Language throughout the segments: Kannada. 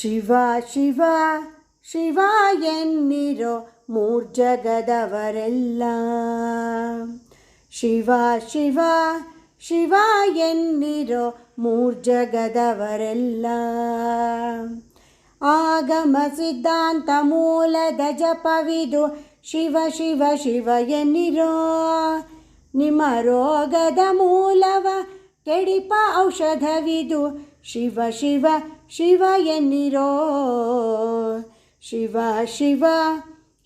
ಶಿವ ಶಿವ ಶಿವ ಎನ್ನಿರೋ ಮೂರ್ಜಗದವರೆಲ್ಲ ಶಿವ ಶಿವ ಶಿವ ಎನ್ನಿರೋ ಮೂರ್ಜಗದವರೆಲ್ಲ ಆಗಮ ಸಿದ್ಧಾಂತ ಮೂಲದ ಜಪವಿದು ಶಿವ ಶಿವ ಶಿವ ಎನ್ನಿರೋ. ನಿಮ್ಮ ರೋಗದ ಮೂಲವ ಕೆಡಿಪ ಔಷಧವಿದು ಶಿವ ಶಿವ ಶಿವ ಎನ್ನಿರೋ? ಶಿವ ಶಿವ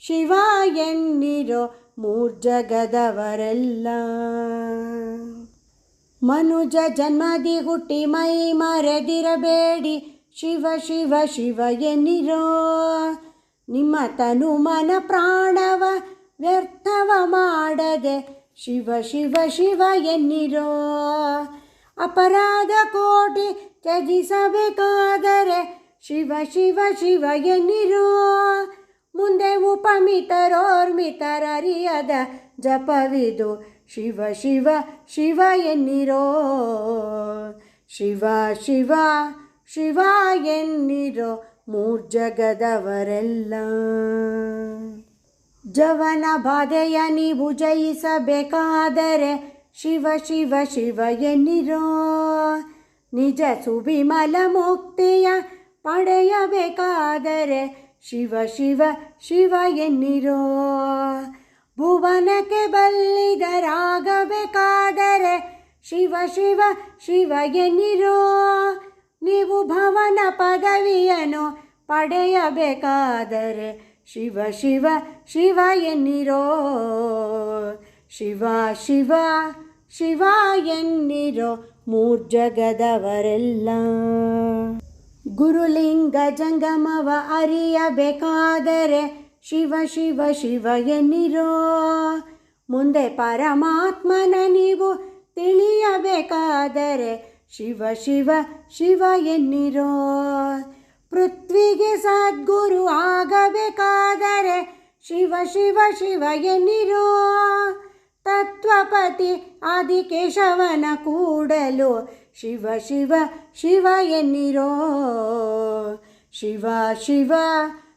ಶಿವ ಎನ್ನಿರೋ ಮೂರ್ಜಗದವರೆಲ್ಲ? ಮನುಜ ಜನ್ಮದಿ ಹುಟ್ಟಿ ಮೈ ಮರೆದಿರಬೇಡಿ. ಶಿವ ಶಿವ ಶಿವ ಎನ್ನಿರೋ? ನಿಮ್ಮ ತನು ಮನ ಪ್ರಾಣವ ವ್ಯರ್ಥವ ಮಾಡದೆ ಶಿವ ಶಿವ ಶಿವ ಎನ್ನಿರೋ? ಅಪರಾಧ ಕೋಟಿ ತ್ಯಜಿಸಬೇಕಾದರೆ ಶಿವ ಶಿವ ಶಿವ ಎನ್ನಿರೋ. ಮುಂದೆ ಉಪಮಿತರೋರ್ಮಿತರರಿಯದ ಜಪವಿದು ಶಿವ ಶಿವ ಶಿವ ಎನ್ನಿರೋ. ಶಿವ ಶಿವ ಶಿವ ಎನ್ನಿರೋ ಮೂರ್ಜಗದವರೆಲ್ಲ ಜವನ ಬಾಧೆಯ ನೀವು ಜಯಿಸಬೇಕಾದರೆ ಶಿವ ಶಿವ ಶಿವ ಎನ್ನಿರೋ? ನಿಜ ಸುವಿಮಲ ಮುಕ್ತಿಯ ಪಡೆಯಬೇಕಾದರೆ ಶಿವ ಶಿವ ಶಿವ ಎನ್ನಿರೋ? ಭುವನಕ್ಕೆ ಬಲ್ಲಿದರಾಗಬೇಕಾದರೆ ಶಿವ ಶಿವ ಶಿವ ಎನ್ನಿರೋ? ನೀವು ಭವನ ಪದವಿಯನ್ನು ಪಡೆಯಬೇಕಾದರೆ ಶಿವ ಶಿವ ಶಿವ ಎನ್ನಿರೋ? ಶಿವ ಶಿವ ಶಿವ ಎನ್ನಿರೋ ಮೂರ್ಜಗದವರೆಲ್ಲ. ಗುರುಲಿಂಗ ಜಂಗಮವ ಅರಿಯಬೇಕಾದರೆ ಶಿವ ಶಿವ ಶಿವ ಎನ್ನಿರೋ. ಮುಂದೆ ಪರಮಾತ್ಮನ ನೀವು ತಿಳಿಯಬೇಕಾದರೆ ಶಿವ ಶಿವ ಶಿವ ಎನ್ನಿರೋ. ಪೃಥ್ವಿಗೆ ಸದ್ಗುರು ಆಗಬೇಕಾದರೆ ಶಿವ ಶಿವ ಶಿವ ಎನ್ನಿರೋ. ತತ್ವಪತಿ ಆದಿಕೇಶವನ ಕೂಡಲು ಶಿವ ಶಿವ ಶಿವ ಎನ್ನಿರೋ. ಶಿವ ಶಿವ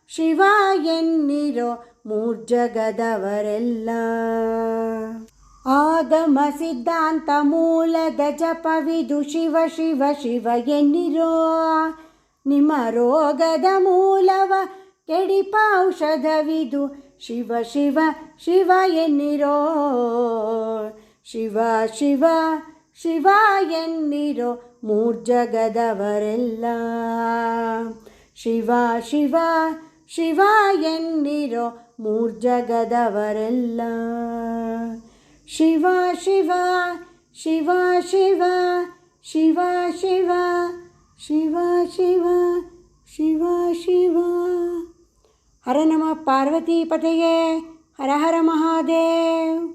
ಶಿವ ಎನ್ನಿರೋ ಮೂರ್ಜಗದವರೆಲ್ಲ. ಆಗಮ ಸಿದ್ಧಾಂತ ಮೂಲದ ಜಪವಿದು ಶಿವ ಶಿವ ಶಿವ ಎನ್ನಿರೋ. ನಿಮ್ಮ ರೋಗದ ಮೂಲವ ಕೆಡಿಪ ಔಷಧವಿದು ಶಿವ ಶಿವ ಶಿವ ಎನ್ನಿರೋ ಶಿವ ಶಿವ ಶಿವ ಎನ್ನಿರೋ ಮೂರ್ಜಗದವರೆಲ್ಲ ಶಿವ ಶಿವ ಶಿವ ಎನ್ನಿರೋ ಮೂರ್ಜಗದವರೆಲ್ಲ ಶಿವ ಶಿವ ಶಿವ ಶಿವ ಶಿವ ಶಿವ ಶಿವ ಶಿವ ಶಿವ ಶಿವ ಹರ ನಮ ಪಾರ್ವತಿ ಪತೆಯೇ ಹರ ಹರ ಮಹಾದೇವ್.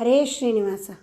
ಹರೇ ಶ್ರೀನಿವಾಸ.